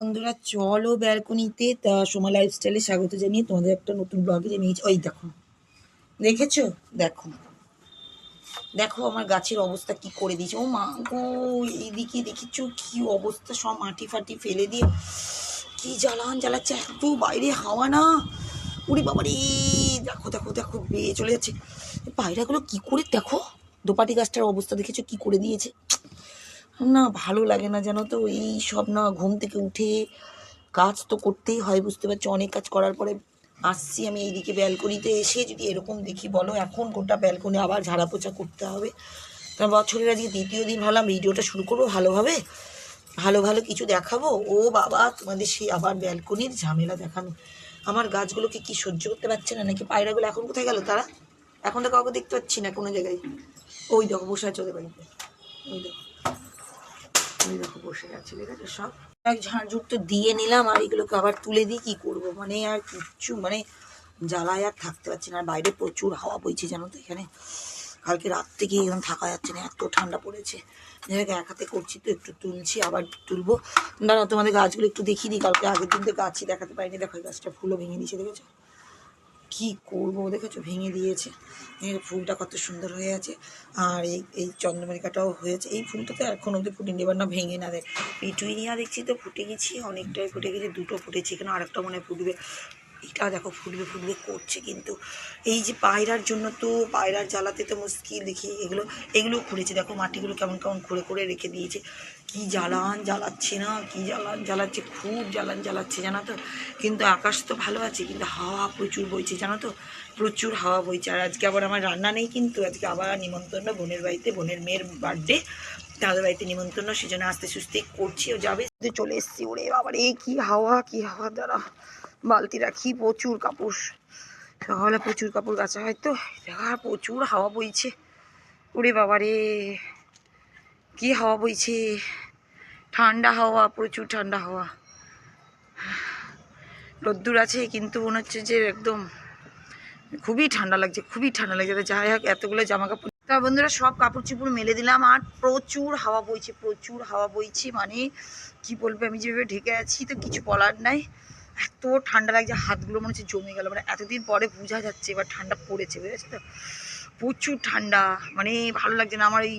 বন্ধুরা, চলো ব্যালকনিতে তা সোমা লাইফস্টাইলে স্বাগত জানিয়ে তোমাদের একটা নতুন ব্লগে জানিয়েছি। ওই দেখো, দেখেছ? দেখো দেখো আমার গাছের অবস্থা কি করে দিয়েছে। ও মা গো, এইদিকে দেখেছ কি অবস্থা? সব মাটি ফাটি ফেলে দিয়ে কি জ্বালান জ্বালাচ্ছে, এত বাইরে হাওয়া না। উড়ি বাবা রে দেখো দেখো দেখো, বেয়ে চলে যাচ্ছে। পায়রাগুলো কি করে, দেখো, দোপাটি গাছটার অবস্থা দেখেছ কি করে দিয়েছে? না, ভালো লাগে না, জানো তো? এই সব না, ঘুম থেকে উঠে কাজ তো করতেই হয়, বুঝতে পারছ? অনেক কাজ করার পরে আসছি আমি এইদিকে ব্যালকনিতে এসে যদি এরকম দেখি, বলো এখন গোটা ব্যালকনি, আবার ঝাড়া পোছা করতে হবে। তা বছরের আজকে দ্বিতীয় দিন ভাবলাম ভিডিওটা শুরু করব, ভালোভাবে, ভালো ভালো কিছু দেখাবো। ও বাবা, তোমাদের সেই আবার ব্যালকনির ঝামেলা দেখানো। আমার গাছগুলোকে কি সহ্য করতে পারছে না, নাকি পায়রাগুলো এখন কোথায় গেল তারা? এখন তো কাউকে দেখতে পাচ্ছি না কোনো জায়গায়। ওই দেখো, বসে আছে ওদের বাড়িতে। ওই দেখো। ওই দেখো বসে আছে, ঠিক আছে? সব এক ঝাড়ঝুট তো দিয়ে নিলাম, আর এগুলোকে আবার তুলে দিই কি করব? মানে আর কিচ্ছু মানে জ্বালায় আর থাকতে পারছি না। আর বাইরে প্রচুর হাওয়া বইছে, জানো তো এখানে? কালকে রাত থেকে এখন থাকা যাচ্ছে না, এত ঠান্ডা পড়েছে। যেটাকে এক হাতে করছি তো, একটু তুলছি, আবার তুলবো। দাঁড়াও, তোমাদের গাছগুলো একটু দেখিয়ে দিই, কালকে আগের দিন তো গাছই দেখাতে পারিনি। দেখো গাছটা ফুলও ভেঙে দিয়েছে, দেখেছ? কি করব? দেখেছ? ভেঙে দিয়েছে। এই ফুলটা কত সুন্দর হয়ে আছে। আর এই এই চন্দ্রমল্লিকাটাও হয়েছে। এই ফুলটা তো এখন অব্দি ফুটেনি, এবার না ভেঙে না দেখ। পিটুইনিয়া দেখছি তো ফুটে গেছি, অনেকটাই ফুটে গেছে, দুটো ফুটেছে। এখানে আরেকটা মনে হয় ফুটবে। এটা দেখো, ফুটবে ফুটবে, করছে কিন্তু। এই যে পায়রার জন্য তো, পায়রার জ্বালাতে তো মুশকিল। দেখি, এগুলো এগুলো খুঁড়েছে। দেখো, মাটিগুলো কেমন কেমন, খুঁড়ে করে রেখে দিয়েছে। কি জ্বালান জ্বালাচ্ছে না, কি জ্বালান জ্বালাচ্ছে, খুব জ্বালান জ্বালাচ্ছে, জানো তো? কিন্তু আকাশ তো ভালো আছে, কিন্তু হাওয়া প্রচুর বইছে, জানো তো? প্রচুর হাওয়া বইছে। আর আজকে আবার আমার রান্না নেই কিন্তু, আজকে আবার নিমন্ত্রণ বোনের বাড়িতে, বোনের মেয়ের বার্থডে তাদের বাড়িতে নিমন্ত্রণ, সেজন্য আস্তে সুস্তে করছি, ও যাবে। চলে এসছি, ওরে বাবার এই কি হাওয়া কি হাওয়া দ্বারা বালতি রাখি, প্রচুর কাপড়। সকালে প্রচুর কাপড় কাচা হয়তো? দেখা, প্রচুর হাওয়া বইছে। ওরে বাবা রে কি হাওয়া বইছে? ঠান্ডা হাওয়া, প্রচুর ঠান্ডা হাওয়া। রোদ্দুর আছে, কিন্তু মনে হচ্ছে যে একদম খুবই ঠান্ডা লাগছে, খুবই ঠান্ডা লাগছে। যাই হোক, এতগুলো জামা কাপড় তা বন্ধুরা, সব কাপড় চুপড় মেলে দিলাম, আর প্রচুর হাওয়া বইছে, প্রচুর হাওয়া বইছে। মানে কি বলব, আমি যেভাবে ঢেকে আছি, তো কিছু বলার নাই। এত ঠান্ডা লাগছে, হাতগুলো মনে হচ্ছে জমে গেল। মানে এতদিন পরে বোঝা যাচ্ছে, এবার ঠান্ডা পড়েছে, বুঝেছ তো? প্রচুর ঠান্ডা মানে ভালো লাগছে না। আমার এই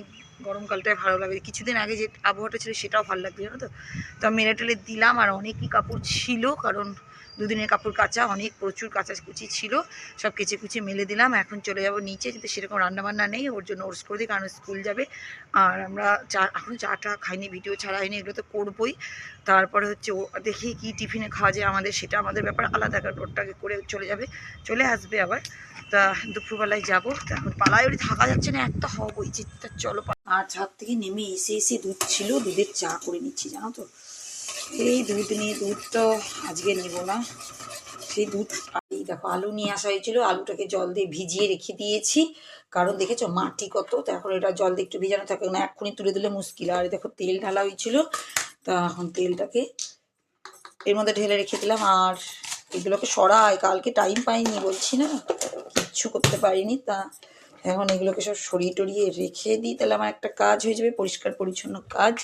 গরমকালটাই ভালো লাগে কিছুদিন আগে যে আবহাওয়াটা ছিল সেটাও ভালো লাগছে জানো তো? তো মেরে টেলে দিলাম আর অনেকই কাপড় ছিল, কারণ দুদিনের কাপড় কাচা, অনেক প্রচুর কাঁচা কুচি ছিল, সব কেচে কুচে মেলে দিলাম। এখন চলে যাব নিচে কিন্তু সেরকম রান্নাবান্না নেই, ওর জন্য ওর্স করে দিই, কারণ স্কুল যাবে। আর আমরা চা, এখন চাটা খাইনি, ভিডিও ছাড়া হয়নি, এগুলো তো করবোই। তারপরে হচ্ছে দেখি কি টিফিনে খাওয়া যায় আমাদের, সেটা আমাদের ব্যাপার আলাদা কারণ ওরটাকে করে চলে যাবে, চলে আসবে আবার। তা দুপুরবেলায় যাব। এখন পালায় ওরি থাকা যাচ্ছে না এত হাওয়া বইছে তা চলো আর ছাদ থেকে নেমে এসে এসে দুধ ছিল, দুধের চা করে নিচ্ছি, জানো তো? এই দুধ নিয়ে, দুধ তো আজকে নেব না। সেই দুধ এই দেখো, আলু নিয়ে আসা হয়েছিল, আলুটাকে জল দিয়ে ভিজিয়ে রেখে দিয়েছি। কারণ দেখেছ মাটি কত, তো এখন এটা জল দিয়ে একটু ভিজানো থাকে, না, এক্ষুনি তুলে দিলে মুশকিল। আর দেখো তেল ঢালা হয়েছিল, তা এখন তেলটাকে এর মধ্যে ঢেলে রেখে দিলাম। আর এগুলোকে সরাই, কালকে টাইম পাইনি বলছি না। কিচ্ছু করতে পারিনি। তা এখন এগুলোকে সব সরিয়ে টরিয়ে রেখে দিই। তাহলে আমার একটা কাজ হয়ে যাবে, পরিষ্কার পরিচ্ছন্ন কাজ।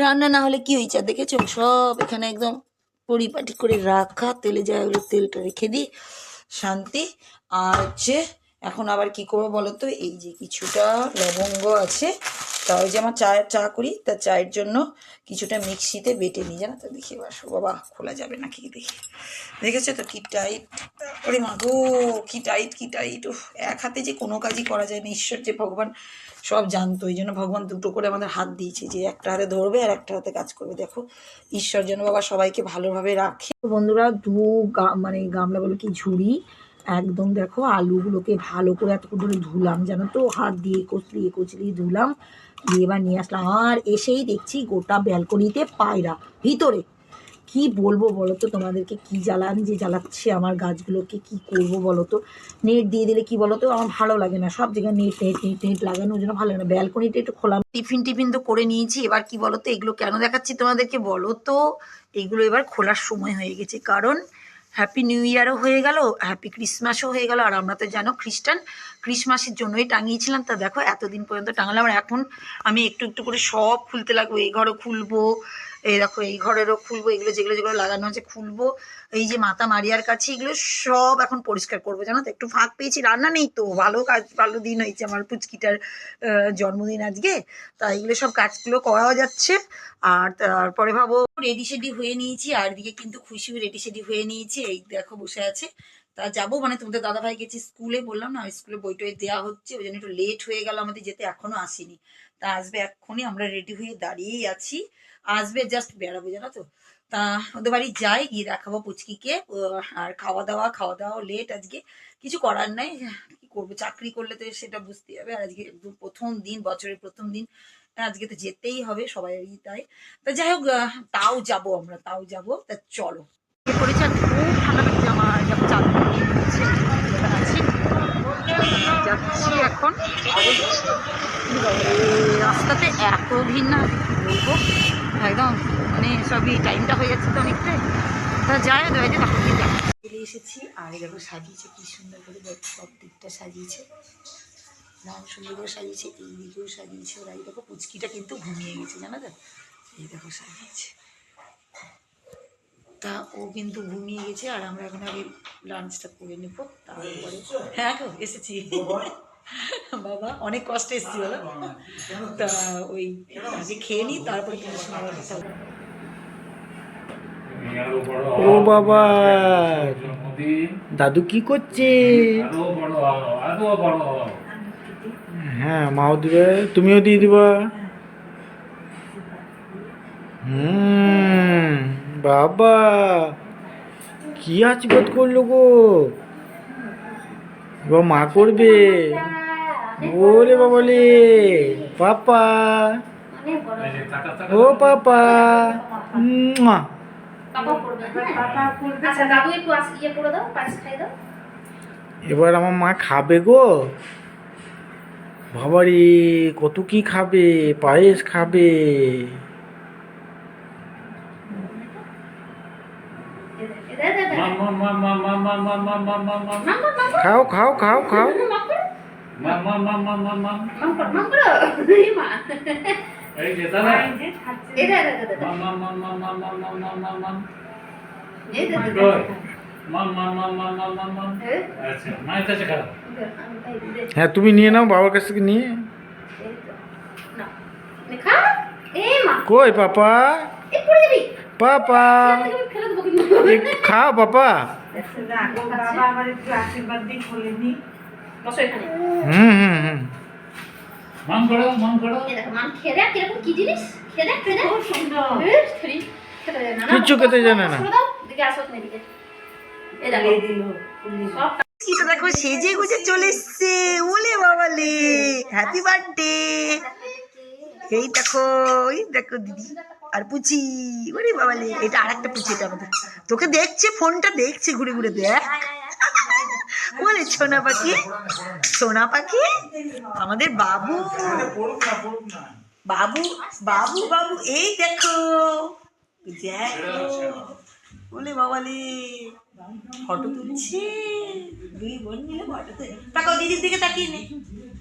রান্না না হলে কি হয়েছে? দেখেছ? সব এখানে একদম পরিপাটি করে রাখা। তেলে যায় ওগুলো তেলটা রেখে দিই, শান্তি। আর হচ্ছে, এখন আবার কি করব বলো তো? এই যে কিছুটা লবঙ্গ আছে তা ওই যে আমার চা চা করি, তা চায়ের জন্য কিছুটা মিক্সিতে বেটে নিই, জানো তো? দেখি বাসো বাবা, খোলা যাবে নাকি? দেখি। দেখেছ তো কি টাইট ওরে মা গো, কি টাইট কি টাইট উফ, এক হাতে যে কোনো কাজই করা যায় না। ঈশ্বর যে ভগবান সব জানতো, এই জন্য ভগবান দুটো করে আমাদের হাত দিয়েছে যে একটা হাতে ধরবে আর একটা হাতে কাজ করবে। দেখো, ঈশ্বর যেন বাবা সবাইকে ভালোভাবে রাখে। বন্ধুরা, দু মানে গামলা বলে কি ঝুড়ি, একদম দেখো, আলুগুলোকে ভালো করে এতক্ষণ ধরে ধুলাম, জানো তো? হাত দিয়ে কচলিয়ে কচলিয়ে ধুলাম। দিয়ে এবার নিয়ে আসলাম। আর এসেই দেখছি গোটা ব্যালকনিতে পায়রা। ভিতরে! কি বলব বলো তো তোমাদেরকে, কি জ্বালান যে জ্বালাচ্ছে আমার গাছগুলোকে, কি করব বলো তো নেট দিয়ে দিলে কি বলো তো আমার ভালো লাগে না। সব জায়গায় নেট নেট নেট নেট লাগানো ওই জন্য ভালো লাগে না। ব্যালকনিটা একটু খোলা টিফিন টিফিন তো করে নিয়েছি। এবার কি বলো তো এগুলো কেন দেখাচ্ছি তোমাদেরকে বলো তো এগুলো এবার খোলার সময় হয়ে গেছে। কারণ হ্যাপি নিউ ইয়ারও হয়ে গেল হ্যাপি ক্রিসমাসও হয়ে গেল। আর আমরা তো জানো খ্রিস্টান ক্রিসমাসের জন্যই টাঙিয়েছিলাম। তা দেখো, এতদিন পর্যন্ত টাঙালাম। আর এখন আমি একটু একটু করে সব খুলতে লাগবো, এই ঘরও খুলবো এই দেখো, এই ঘরেরও খুলবো, এগুলো যেগুলো যেগুলো লাগানো আছে খুলবো। এই যে মাথা মারিয়ার কাছে, এগুলো সব এখন পরিষ্কার করব, জানো তো? একটু ফাঁক পেয়েছি, রান্না নেই তো। ভালো কাজ, ভালো দিন হয়েছে আমার পুচকিটার জন্মদিন আজকে। তা এগুলো সব কাজগুলো করাও যাচ্ছে। আর তারপরে ভাবো, রেডি সেডি হয়ে নিয়েছি, আর এদিকে কিন্তু খুশিও রেডি সেডি হয়ে নিয়েছি। এই দেখো, বসে আছে। তা যাব মানে তোমাদের দাদা ভাই গেছি স্কুলে, বললাম না, স্কুলে বই টই দেওয়া হচ্ছে, ওই জন্য একটু লেট হয়ে গেল আমাদের, যেতে এখনও আসেনি। তা আসবে এক্ষুনি, আমরা রেডি হয়ে দাঁড়িয়েই আছি। আসবে জাস্ট বেড়াবো জানো তো তা ওদের বাড়ি যাই, গিয়ে দেখাবো পুচকিকে আর খাওয়া দাওয়া খাওয়া দাওয়া লেট আজকে। কিছু করার নাই, কি করব, চাকরি করলে তো সেটা বুঝতে হবে। আজকে প্রথম দিন, বছরের প্রথম দিন, আজকে তো যেতেই হবে সবাইরই তাই। তা যাই হোক তাও যাব আমরা, তাও যাব। তা চলো। এখন। রাস্তাতে এত ভিড় না, বলব। একদম মানে সবই টাইমটা হয়ে যাচ্ছে তো অনেকটাই। তা যাই হোক হয়েছে তখন যাই এসেছি, আর দেখো সাজিয়েছে, কি সুন্দর করে সব দিকটা সাজিয়েছে। নাম সুন্দর করে সাজিয়েছে, এই দিকেও সাজিয়েছে ওরা। এই দেখো, পুচকিটা কিন্তু ঘুমিয়ে গেছে, জানো তো? এই দেখো, সাজিয়েছে। তা ও কিন্তু ঘুমিয়ে গেছে, আর আমরা এখন আগে লাঞ্চটা করে নেব, তারপরে হ্যাঁ এসেছি। বাবা অনেক কষ্টে এসেছি বলো। তা ওই আগে খেয়ে নিই তারপরে তোমার সঙ্গে কথা ও বাবা। দাদু কি করছে। হ্যাঁ মাও দিবে তুমিও দিয়ে দিবা। হুম বাবা। কি আশীর্বাদ করল গো? এবার মা করবে। ওরে বাবলে পাপা। ও পাপা। এবার আমার মা খাবে গো। বাবারে কত কি খাবে পায়েস খাবে। খাও খাও খাও খাও হ্যাঁ তুমি নিয়ে নাও বাবার কাছ থেকে নিয়ে কই পাপা পাপা খাও পাপা হুম কিছু খেতে জানে না। কি দেখো। সেজে গুজে চলে এসছে। ওলে বাবালে হ্যাপি বার্থডে এই দেখো এই দেখো দিদি। আর পুচি ওরে বাবালে এটা আর একটা পুচি, এটা আমাদের। তোকে দেখছে, ফোনটা দেখছে, ঘুরে ঘুরে দেখ। বলে, সোনা পাখি? সোনা পাখি? আমাদের বাবু। বাবু বাবু বাবু, এই দেখো। দেখো। বলে বাবালে ফটো তুলছে। দুই বোন মিলে ফটো তুলে। তাকাও, দিদির দিকে তাকিয়ে নে।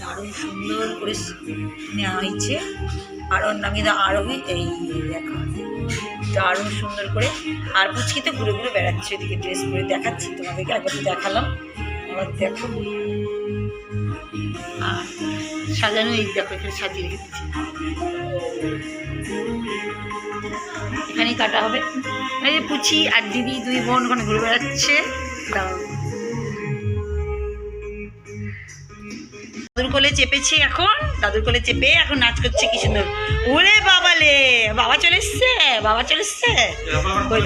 দারুণ সুন্দর করে নেওয়া হয়েছে। আর নামে আরোহী, এই দেখো দারুণ সুন্দর করে। আর পুচকি তো ঘুরে ঘুরে বেড়াচ্ছে এদিকে ড্রেস পরে দেখাচ্ছি, তোমাদেরকে একবার তো দেখালাম। আবার দেখো। আর সাজানো এই দেখো, এখানে সাজিয়ে রেখে দিচ্ছি এখানেই কাটা হবে। এই পুচি আর দিদি, দুই বোন ওখানে ঘুরে বেড়াচ্ছে। দাঁড়াও। দাদুর কোলে চেপেছি এখন, দাদুর কোলে চেপে এখন নাচ করছে কি সুন্দর। ওরে বাবালে, বাবা চলে এসছে, বাবা চলে এসছে। ওই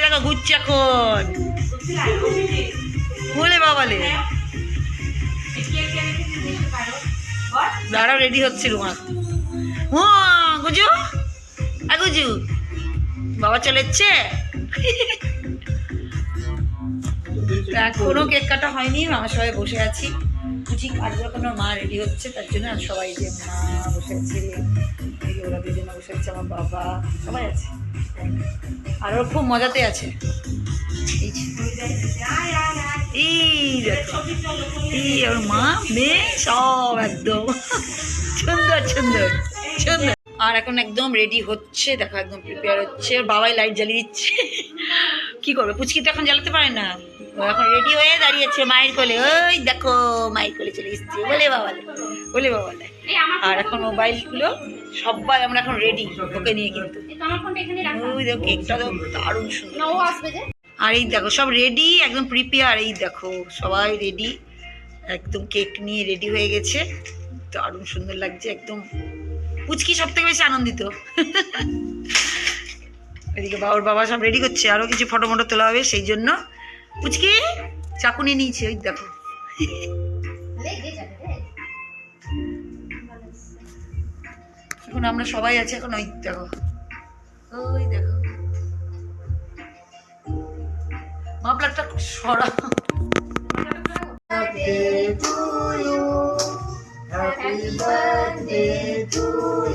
দেখো। ঘুরছে এখন। ওরে বাবালে। দাঁড়াও রেডি হচ্ছে রুমা হুঁ গুজু। আ, গুজু। বাবা চলে এসছে। তো এখনও কেক কাটা হয়নি আমরা সবাই বসে আছি। বুঝি কাটবে এখন মা রেডি হচ্ছে, তার জন্য আর সবাই যে মা বসে আছে ওরা দুজনে বসে আছে, আমার বাবা, সবাই আছে। আর ওর খুব মজাতে আছে। এই ওর মা, মেয়ে, সব একদম। সুন্দর সুন্দর সুন্দর। আর এখন একদম রেডি হচ্ছে, দেখো, একদম প্রিপেয়ার হচ্ছে। বাবাই লাইট জ্বালিয়ে দিচ্ছে। কি করবে? পুচকি তো এখন জ্বালাতে পারে না। ও এখন রেডি হয়ে দাঁড়িয়েছে মায়ের কোলে। ওই দেখো মায়ের কোলে চলে এসছে। বলে বাবালে বলে বাবালে আর এখন মোবাইলগুলো সবাই আমরা এখন রেডি ওকে নিয়ে কিন্তু। ওই দেখো কেকটা তো দারুণ সুন্দর আর এই দেখো সব রেডি একদম প্রিপেয়ার এই দেখো সবাই রেডি একদম কেক নিয়ে রেডি হয়ে গেছে। দারুণ সুন্দর লাগছে একদম। পুচকি সব থেকে বেশি আনন্দিত। এদিকে বাবার বাবা সব রেডি করছে আরও কিছু ফটো মটো তোলা হবে সেই জন্য। পুচকি চাকু নিয়ে নিয়েছে, ওই দেখো। এখন আমরা সবাই আছি এখন, ওই দেখো। ওই দেখো। মাপলারটা সরা happy birthday to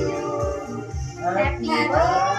you happy birthday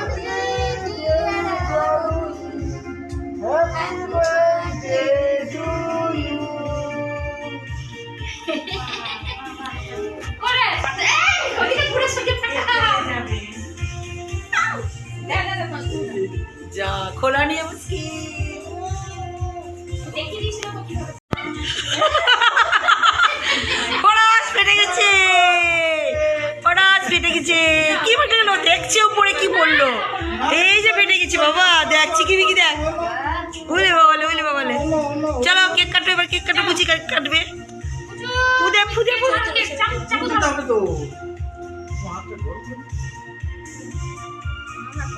এই যে ফেটে গেছে বাবা দেখছি কি বিকি দেখ বুঝলে বাবালে বুঝলে বাবালে চলো কেক কাটবে এবার কেক কাটবে বুঝি কেক কাটবে। ফুদে ফুদে চাকু চাকু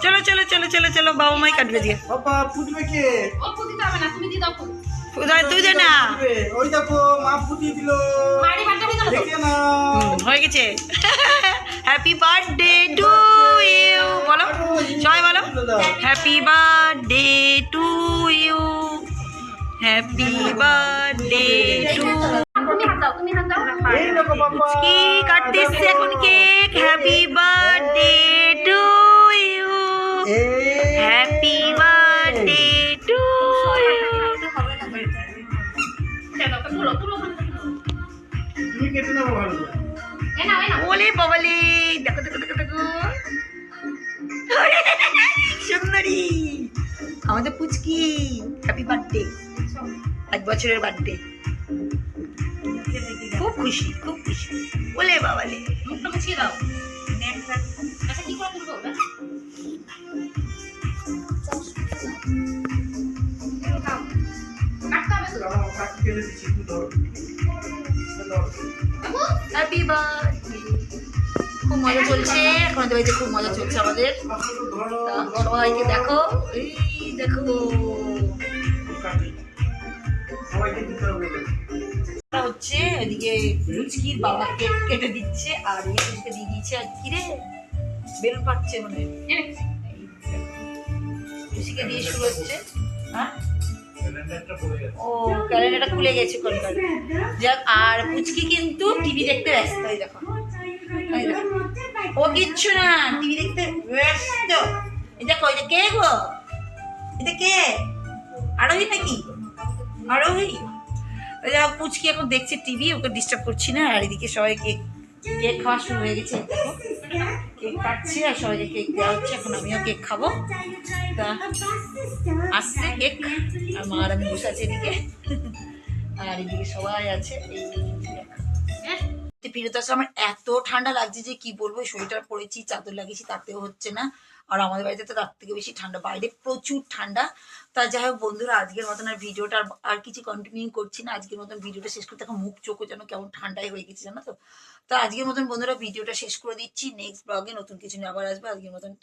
চলো চলো চলো চলো চলো বাবা মাই কাটবে দিয়ে। বাবা ফুটবে কে? ও ফুদিতে হবে না তুমি দি দাও তুই দে না। ওই দেখো মা ফুটিয়ে দিল। মারি বাটা হয়ে গেল তো? দেখে না হয়ে গেছে। হ্যাপি বার্থডে টু বলো? সবাই বলো? Happy birthday to you happy birthday to কি কাটতেছে এখন cake? Happy birthday to you happy birthday to ওলে বাবালে দেখো দেখো দেখো দেখো। সুন্দরী। আমাদের পুচকি। হ্যাপি বার্থডে এক বছরের বার্থডে খুব খুশি খুব খুশি। ওলে বাবালে মুখটা মুছিয়ে দাও। আচ্ছা কি করে তুলবো? ওটা? কাটতে হবে খুব মজা চলছে। এখন বাড়িতে খুব মজা চলছে আমাদের। সবাইকে দেখো। এই দেখো। হচ্ছে এদিকে লুচকির বাবা কেক কেটে দিচ্ছে, আর এদিকে দিয়ে দিয়েছে আর কি রে বেলুন পাচ্ছে মানে। লুচিকে দিয়ে শুরু হচ্ছে। হ্যাঁ? ও, ক্যালেন্ডারটা খুলে গেছে কোনকার যাক, আর পুচকি কিন্তু টিভি দেখতে ব্যস্ত, এই দেখো। ও কিচ্ছু না, টিভি দেখতে ব্যস্ত। এটা কই কে গো? এটা কে? আরোহী নাকি? আরোহী? ওই দেখো পুচকি এখন দেখছে টিভি, ওকে ডিস্টার্ব করছি না। আর এদিকে সবাই কেক কেক খাওয়া শুরু হয়ে গেছে। কেক কাটছে আর সবাইকে কেক দেওয়া হচ্ছে। এখন আমিও কেক খাব। তা আসছে কেক। আর মা আর আমি বসে আছে এদিকে। আর এদিকে সবাই আছে। এই ফিরত আসলে আমার এত ঠান্ডা লাগছে যে কি বলব সোয়েটার পরেছি চাদর লাগিয়েছি, তাতেও হচ্ছে না। আর আমাদের বাড়িতে তো তার থেকে বেশি ঠান্ডা, বাইরে প্রচুর ঠান্ডা। তা যাই হোক বন্ধুরা, আজকের মতন আর ভিডিওটা আর- আর কিছু কন্টিনিউ করছি না। আজকের মতন ভিডিওটা শেষ করতে এখন মুখ চোখও যেন কেমন ঠান্ডাই হয়ে গেছে জানো তো। তা আজকের মতন বন্ধুরা, ভিডিওটা শেষ করে দিচ্ছি। নেক্সট ব্লগে নতুন কিছু নিয়ে আবার আসবে। আজকের মতন